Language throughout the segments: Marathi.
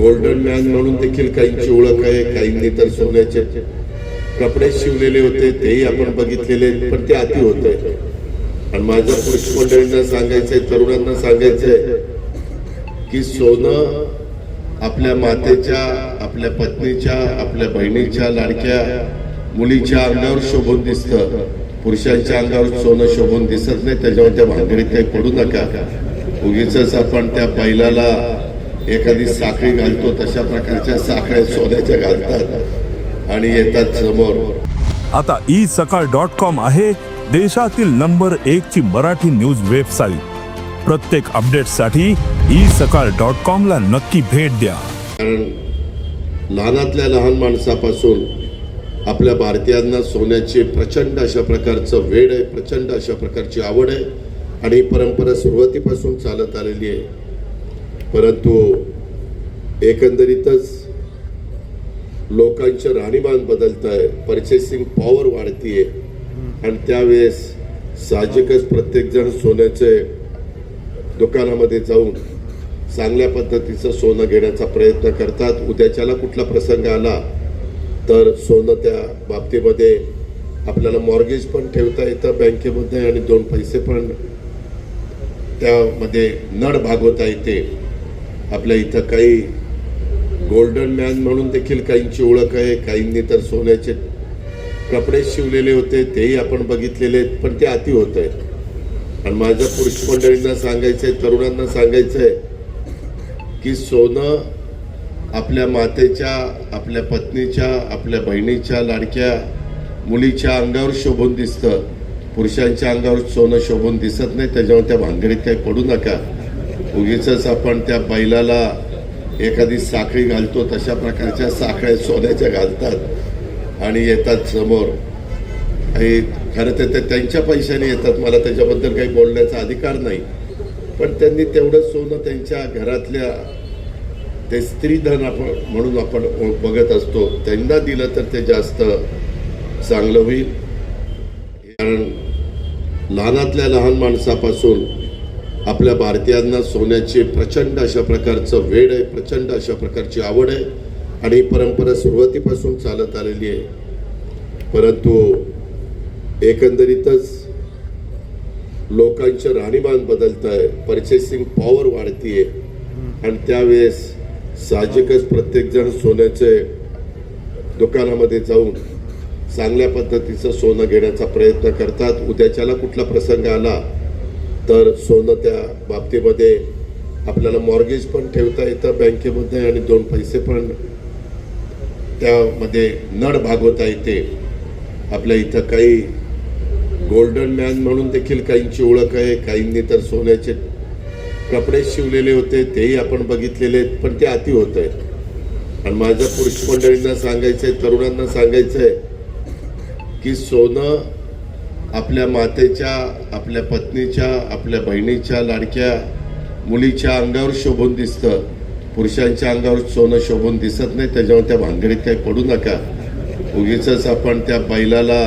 गोल्डन मॅन म्हणून देखील काहींची ओळख आहे. काहींनी तर सोन्याचे कपडे शिवलेले होते तेही आपण बघितलेले पण ते अति होते आणि माझ्या पुरुष मंडळींना सांगायचंय तरुणांना सांगायचंय की सोनं आपल्या मातेच्या आपल्या पत्नीच्या आपल्या बहिणीच्या लाडक्या मुलीच्या अंगावर शोभून दिसतं. पुरुषांच्या अंगावर सोनं शोभून दिसत नाही त्याच्यावर त्या भानगडीत काही पडू नका. उगीच आपण त्या बैलाला एखादी साखळी घालतो तशा प्रकारच्या साखळ्या सोन्याच्या घालतात आणि येतात समोर. आता ई सकाळ डॉट कॉम आहे देशातील नंबर एक ची मराठी न्यूज वेबसाईट प्रत्येक अपडेटसाठी ई सकाळ डॉट कॉम ला नक्की भेट द्या. कारण लहानातल्या लहान माणसापासून आपल्या भारतीयांना सोन्याची प्रचंड अशा प्रकारचं वेळ आहे प्रचंड अशा प्रकारची आवड आहे आणि ही परंपरा सुरुवातीपासून चालत आलेली आहे. परंतु एकंदरीतच लोकांचं राहणीमान बदलत आहे परचेसिंग पॉवर वाढतीये. आणि त्यावेळेस साहजिकच प्रत्येकजण सोन्याचे दुकानामध्ये जाऊन चांगल्या पद्धतीचं सोनं घेण्याचा प्रयत्न करतात. उद्याच्याला कुठला प्रसंग आला तर सोनं त्या बाबतीमध्ये आपल्याला मॉर्गेज पण ठेवता येतं बँकेमध्ये आणि दोन पैसे पण त्यामध्ये नड भागवता येते. आपल्या इथं काही गोल्डन मॅन म्हणून देखील काहींची ओळख आहे. काहींनी तर सोन्याचे कपडे शिवलेले होते तेही आपण बघितलेले आहेत, पण ते अति होत आहे आणि माझं पुरुष मंडळींना सांगायचं आहे तरुणांना सांगायचं आहे की सोनं आपल्या मातेच्या आपल्या पत्नीच्या आपल्या बहिणीच्या लाडक्या मुलीच्या अंगावर शोभून दिसतं. पुरुषांच्या अंगावर सोनं शोभून दिसत नाही त्याच्यावर त्या भानगडीत काही पडू नका. उगीच आपण त्या बैलाला एखादी साखळी घालतो तशा प्रकारच्या साखळ्या सोन्याच्या घालतात आणि येतात समोर. आणि खरं तर ते त्यांच्या पैशाने येतात मला त्याच्याबद्दल काही बोलण्याचा अधिकार नाही. पण त्यांनी तेवढं सोनं त्यांच्या घरातल्या ते स्त्रीधन आपण म्हणून आपण बघत असतो. त्यांना दिलं तर ते जास्त चांगलं होईल. कारण लहानातल्या लहान माणसापासून आपल्या भारतीयांना सोन्याची प्रचंड अशा प्रकारचं वेळ आहे प्रचंड अशा प्रकारची आवड आहे आणि ही परंपरा सुरुवातीपासून चालत आलेली आहे. परंतु एकंदरीतच लोकांचं राहणीमान बदलत आहे परचेसिंग पॉवर वाढतीये. आणि त्यावेळेस साहजिकच प्रत्येकजण सोन्याचे दुकानामध्ये जाऊन चांगल्या पद्धतीचं सोनं घेण्याचा प्रयत्न करतात. उद्याच्याला कुठला प्रसंग आला तर सोनं त्या बाबतीमध्ये आपल्याला मॉर्गेज पण ठेवता येतं बँकेमध्ये आणि दोन पैसे पण त्यामध्ये नड भागवता येते. आपल्या इथं काही गोल्डन मॅन म्हणून देखील काहींची ओळख आहे. काहींनी तर सोन्याचे कपडे शिवलेले होते तेही आपण बघितलेले आहेत, पण ते अति होत आहे आणि माझं पुरुष मंडळींना सांगायचंय तरुणांना सांगायचंय की सोनं आपल्या मातेच्या आपल्या पत्नीच्या आपल्या बहिणीच्या लाडक्या मुलीच्या अंगावर शोभून दिसतं. पुरुषांच्या अंगावर सोनं शोभून दिसत नाही त्याच्यावर त्या भानगडीत काही पडू नका. उगीच आपण त्या बैलाला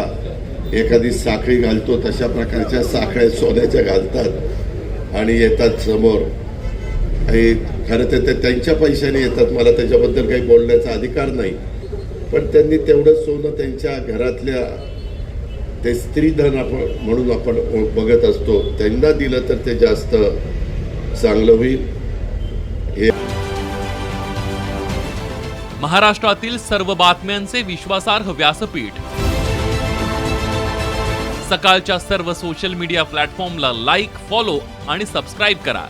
एखादी साखळी घालतो तशा प्रकारच्या साखळ्या सोन्याच्या घालतात आणि येतात समोर. आणि खरं तर ते त्यांच्या पैशाने येतात मला त्याच्याबद्दल काही बोलण्याचा अधिकार नाही. पण त्यांनी तेवढं सोनं त्यांच्या घरातल्या ते स्त्रीधन आपण म्हणून आपण बघत असतो. त्यांना दिलं तर ते जास्त चांगलं होईल. महाराष्ट्रातील सर्व बातम्यांचे विश्वासार्ह व्यासपीठ. सकाळच्या सर्व सोशल मीडिया प्लॅटफॉर्मला लाईक फॉलो आणि सबस्क्राईब करा.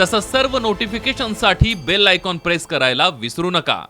तसंच सर्व नोटिफिकेशनसाठी बेल आयकॉन प्रेस करायला विसरू नका.